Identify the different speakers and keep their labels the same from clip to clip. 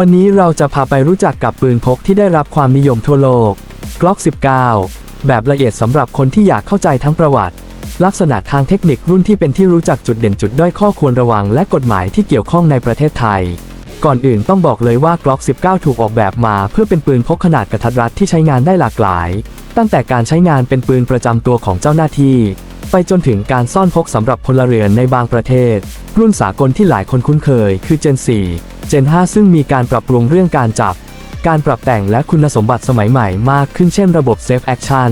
Speaker 1: วันนี้เราจะพาไปรู้จักกับปืนพกที่ได้รับความนิยมทั่วโลก Glock 19 แบบละเอียดสำหรับคนที่อยากเข้าใจทั้งประวัติ ลักษณะทางเทคนิครุ่นที่เป็นที่รู้จักจุดเด่นจุดด้อยข้อควรระวังและกฎหมายที่เกี่ยวข้องในประเทศไทย ก่อนอื่นต้องบอกเลยว่า Glock 19 ถูกออกแบบมา เพื่อเป็นปืนพกขนาดกระทัดรัดที่ใช้งานได้หลากหลาย ตั้งแต่การใช้งานเป็นปืนประจำตัวของเจ้าหน้าที่ ไปจนถึงการซ่อนพกสำหรับพลเรือนในบางประเทศ รุ่นสากลที่หลายคนคุ้นเคย คือ Gen 4 Gen 5 ซึ่งมีการปรับปรุงเรื่องการจับ การปรับแต่งและคุณสมบัติสมัยใหม่มากขึ้นเช่นระบบ Safe Action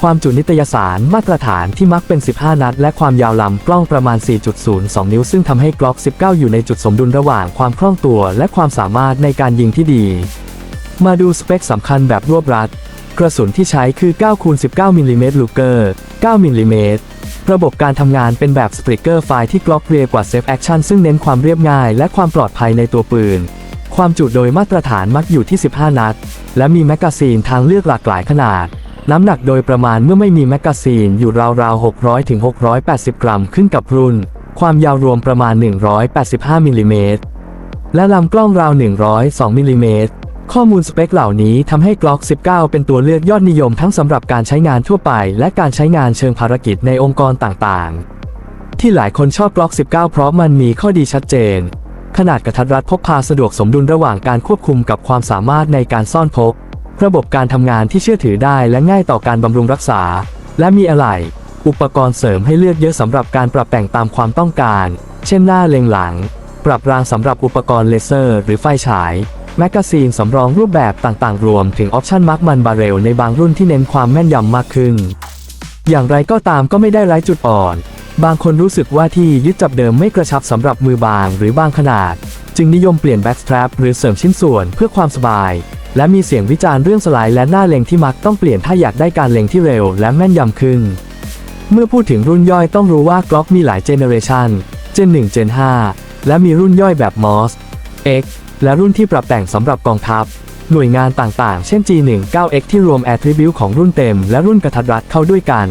Speaker 1: ความจุนิตยสารมาตรฐานที่มักเป็น 15 นัด และความยาวลำกล้องประมาณ 4.02 นิ้ว ซึ่งทำให้ Glock 19 อยู่ในจุดสมดุลระหว่างความคล่องตัว และความสามารถในการยิงที่ดี มาดูสเปคสำคัญแบบรวบรัด กระสุนที่ใช้คือ 9 คูณ 19 มิลลิเมตรลูเกอร์ 9 มิลลิเมตร ระบบการทำงานเป็นแบบสปริเกอร์ไฟที่กล็อกเรียกว่า Safe Action ซึ่งเน้นความเรียบง่ายและความปลอดภัยในตัวปืน ความจุโดยมาตรฐานมักอยู่ที่ 15 นัด และมีแมกกาซีนทางเลือกหลากหลายขนาด น้ำหนักโดยประมาณเมื่อไม่มีแมกกาซีนอยู่ราวๆ 600ถึง680 กรัมขึ้นกับรุ่น ความยาวรวมประมาณ 185 มิลลิเมตร และลำกล้องราว 102 มิลลิเมตร ข้อมูลสเปคเหล่านี้ทำให้ Glock 19 เป็นตัวเลือกยอดนิยมทั้งสำหรับการใช้งานทั่วไป และการใช้งานเชิงภารกิจในองค์กรต่างๆ ที่หลายคนชอบ Glock 19 เพราะมันมีข้อดีชัดเจน ขนาดกระทัดรัดพกพาสะดวกสมดุลระหว่างการควบคุมกับความสามารถในการซ่อนพก ระบบการทำงานที่เชื่อถือได้และง่ายต่อการบำรุงรักษา และมีอะไหล่อุปกรณ์เสริมให้เลือกเยอะสำหรับการปรับแต่งตามความต้องการ เช่นหน้าเล็งหลัง ปรับรางสำหรับอุปกรณ์เลเซอร์ หรือไฟฉาย แมกกาซีนสำรองรูปแบบต่างๆ รวมถึงออปชันมาร์กมันบาเรลในบางรุ่นที่เน้นความแม่นยำมากขึ้น อย่างไรก็ตามก็ไม่ได้ไร้จุดอ่อน บางคนรู้สึกว่าที่ยึดจับเดิมไม่กระชับสำหรับมือบางหรือบางขนาด จึงนิยมเปลี่ยนแบ็กสแตรปหรือเสริมชิ้นส่วนเพื่อความสบาย และมีเสียงวิจารณ์เรื่องสไลด์และหน้าเล็งที่มักต้องเปลี่ยนถ้าอยากได้การเล็งที่เร็วและแม่นยำขึ้น เมื่อพูดถึงรุ่นย่อยต้องรู้ว่า Glock มีหลายเจเนอเรชัน Gen 1 Gen 5และมีรุ่นย่อยแบบ MOS X และรุ่นที่ปรับแต่งสำหรับกองทัพ หน่วยงานต่างๆ เช่น G19X ที่รวม Attribute ของรุ่นเต็ม และรุ่นกระทัดรัดเข้าด้วยกัน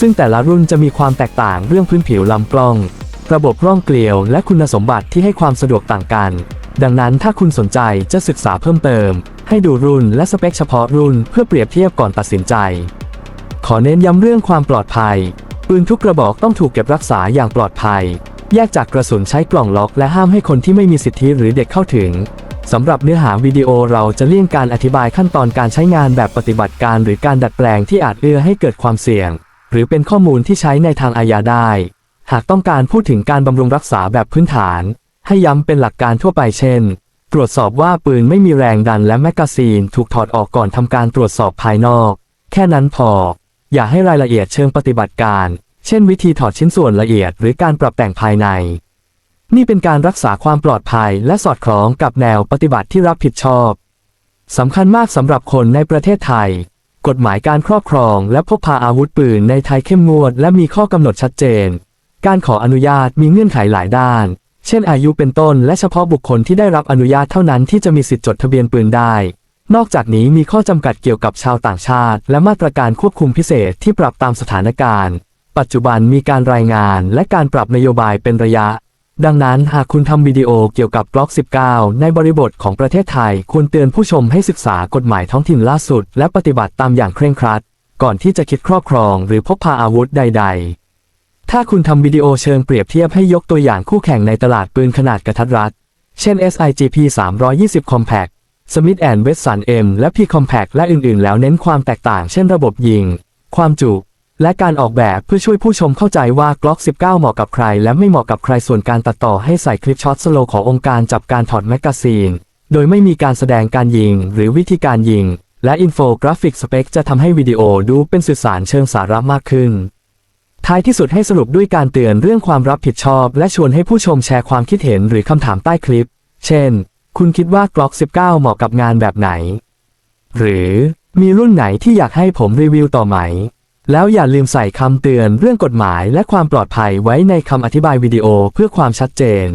Speaker 1: ซึ่งแต่ละรุ่นจะมีความแตกต่างเรื่องพื้นผิวลำกล้อง ระบบร่องเกลียว และคุณสมบัติที่ให้ความสะดวกต่างกัน ดังนั้นถ้าคุณสนใจจะศึกษาเพิ่มเติม ให้ดูรุ่นและสเปคเฉพาะรุ่นเพื่อเปรียบเทียบก่อนตัดสินใจ ขอเน้นย้ำเรื่องความปลอดภัยปืนทุกกระบอกต้องถูกเก็บรักษาอย่างปลอดภัย แยกจากกระสุนใช้กล่องล็อกและห้ามให้คนที่ไม่มีสิทธิหรือเด็กเข้าถึงสำหรับเนื้อหาวิดีโอเราจะเลี่ยงการอธิบายขั้นตอนการใช้งานแบบปฏิบัติการหรือการดัดแปลงที่อาจเอื้อให้เกิดความเสี่ยง หรือเป็นข้อมูลที่ใช้ในทางอาญาได้ หากต้องการพูดถึงการบำรุงรักษาแบบพื้นฐาน ให้ย้ำเป็นหลักการทั่วไปเช่น ตรวจสอบว่าปืนไม่มีแรงดันและแมกกาซีนถูกถอดออกก่อนทำการตรวจสอบภายนอก แค่นั้นพอ อย่าให้รายละเอียดเชิงปฏิบัติการ เช่นวิธีถอดชิ้นส่วนละเอียดหรือการปรับแต่งภายใน นี่เป็นการรักษาความปลอดภัยและสอดคล้องกับแนวปฏิบัติที่รับผิดชอบสำคัญมากสำหรับคนในประเทศไทย กฎหมายการครอบครองและพกพาอาวุธปืนในไทยเข้มงวดและมีข้อกำหนดชัดเจน การขออนุญาตมีเงื่อนไขหลายด้าน เช่นอายุเป็นต้นและเฉพาะบุคคลที่ได้รับอนุญาตเท่านั้นที่จะมีสิทธิจดทะเบียนปืนได้ นอกจากนี้มีข้อจำกัดเกี่ยวกับชาวต่างชาติ และมาตรการควบคุมพิเศษที่ปรับตามสถานการณ์ ปัจจุบันมีการรายงานและการปรับนโยบายเป็นระยะ ดังนั้นหากคุณทำวิดีโอเกี่ยวกับ Glock 19 ในบริบทของประเทศไทย ควรเตือนผู้ชมให้ศึกษากฎหมายท้องถิ่นล่าสุด และปฏิบัติตามอย่างเคร่งครัด ก่อนที่จะคิดครอบครองหรือพกพาอาวุธใด ๆ ถ้าคุณทำวิดีโอเชิงเปรียบเทียบให้ยกตัวอย่างคู่แข่งในตลาดปืนขนาดกระทัดรัด เช่น SIGP 320 Compact Smith Wesson M และ P Compact และอื่นๆ แล้วเน้นความแตกต่าง เช่นระบบยิง ความจุ และการออกแบบเพื่อช่วยผู้ชมเข้าใจว่า Glock 19 เหมาะกับใคร และไม่เหมาะกับใครส่วนการตัดต่อให้ใส่คลิปช็อตสโลว์ขององค์การจับการถอดแมกกาซีน โดยไม่มีการแสดงการยิง หรือวิธีการยิง และอินโฟกราฟิกสเปคจะทำให้วิดีโอดูเป็นสื่อสารเชิงสาระมากขึ้น ท้ายที่สุดให้สรุปด้วยการเตือนเรื่องความรับผิดชอบ และชวนให้ผู้ชมแชร์ความคิดเห็นหรือคำถามใต้คลิป เช่น คุณคิดว่า Glock 19 เหมาะกับงานแบบไหน หรือมีรุ่นไหนที่อยากให้ผมรีวิวต่อไหม แล้วอย่าลืมใส่คำเตือนเรื่องกฎหมายและความปลอดภัยไว้ในคำอธิบายวิดีโอเพื่อความชัดเจน